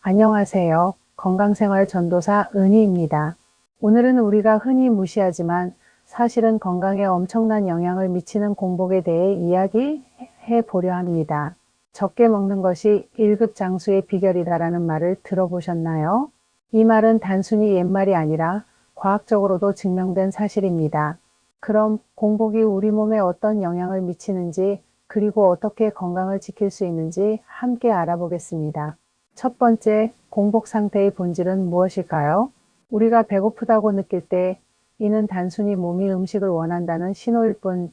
안녕하세요. 건강생활 전도사 은희입니다. 오늘은 우리가 흔히 무시하지만 사실은 건강에 엄청난 영향을 미치는 공복에 대해 이야기해 보려 합니다. 적게 먹는 것이 1급 장수의 비결이다라는 말을 들어보셨나요? 이 말은 단순히 옛말이 아니라 과학적으로도 증명된 사실입니다. 그럼 공복이 우리 몸에 어떤 영향을 미치는지 그리고 어떻게 건강을 지킬 수 있는지 함께 알아보겠습니다. 첫 번째, 공복 상태의 본질은 무엇일까요? 우리가 배고프다고 느낄 때 이는 단순히 몸이 음식을 원한다는 신호일 뿐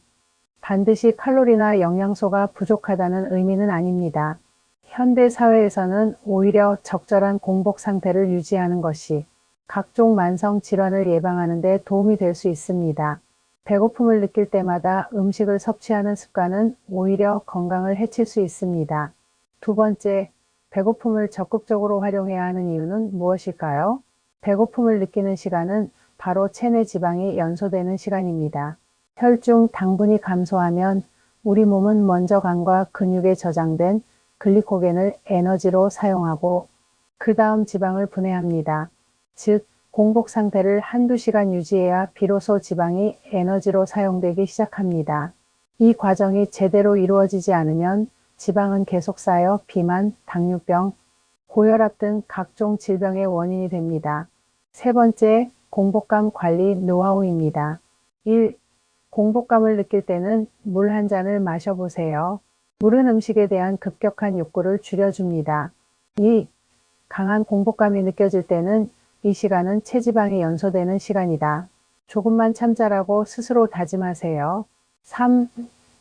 반드시 칼로리나 영양소가 부족하다는 의미는 아닙니다. 현대 사회에서는 오히려 적절한 공복 상태를 유지하는 것이 각종 만성 질환을 예방하는 데 도움이 될 수 있습니다. 배고픔을 느낄 때마다 음식을 섭취하는 습관은 오히려 건강을 해칠 수 있습니다. 두 번째, 배고픔을 적극적으로 활용해야 하는 이유는 무엇일까요? 배고픔을 느끼는 시간은 바로 체내 지방이 연소되는 시간입니다. 혈중 당분이 감소하면 우리 몸은 먼저 간과 근육에 저장된 글리코겐을 에너지로 사용하고 그 다음 지방을 분해합니다. 즉, 공복 상태를 한두 시간 유지해야 비로소 지방이 에너지로 사용되기 시작합니다. 이 과정이 제대로 이루어지지 않으면 지방은 계속 쌓여 비만, 당뇨병, 고혈압 등 각종 질병의 원인이 됩니다. 세 번째, 공복감 관리 노하우입니다. 1. 공복감을 느낄 때는 물 한 잔을 마셔보세요. 물은 음식에 대한 급격한 욕구를 줄여줍니다. 2. 강한 공복감이 느껴질 때는 이 시간은 체지방이 연소되는 시간이다. 조금만 참자라고 스스로 다짐하세요. 3.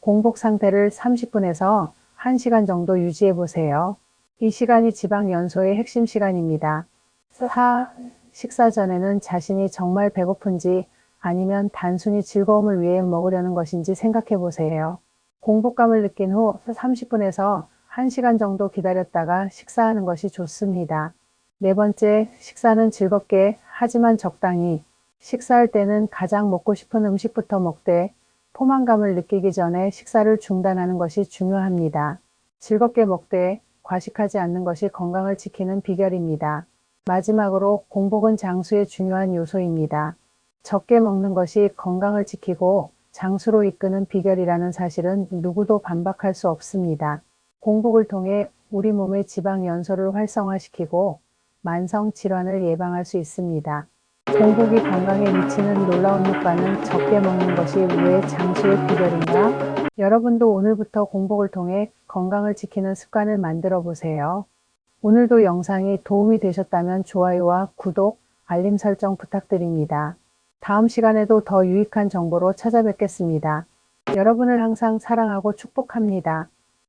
공복 상태를 30분에서 1시간 정도 유지해 보세요. 이 시간이 지방 연소의 핵심 시간입니다. 4. 식사 전에는 자신이 정말 배고픈지 아니면 단순히 즐거움을 위해 먹으려는 것인지 생각해 보세요. 공복감을 느낀 후 30분에서 1시간 정도 기다렸다가 식사하는 것이 좋습니다. 네 번째, 식사는 즐겁게 하지만 적당히 식사할 때는 가장 먹고 싶은 음식부터 먹되 포만감을 느끼기 전에 식사를 중단하는 것이 중요합니다. 즐겁게 먹되 과식하지 않는 것이 건강을 지키는 비결입니다. 마지막으로 공복은 장수의 중요한 요소입니다. 적게 먹는 것이 건강을 지키고 장수로 이끄는 비결이라는 사실은 누구도 반박할 수 없습니다. 공복을 통해 우리 몸의 지방 연소를 활성화시키고 만성 질환을 예방할 수 있습니다. 공복이 건강에 미치는 놀라운 효과는 적게 먹는 것이 왜 장수의 비결인가? 여러분도 오늘부터 공복을 통해 건강을 지키는 습관을 만들어 보세요. 오늘도 영상이 도움이 되셨다면 좋아요와 구독, 알림 설정 부탁드립니다. 다음 시간에도 더 유익한 정보로 찾아뵙겠습니다. 여러분을 항상 사랑하고 축복합니다.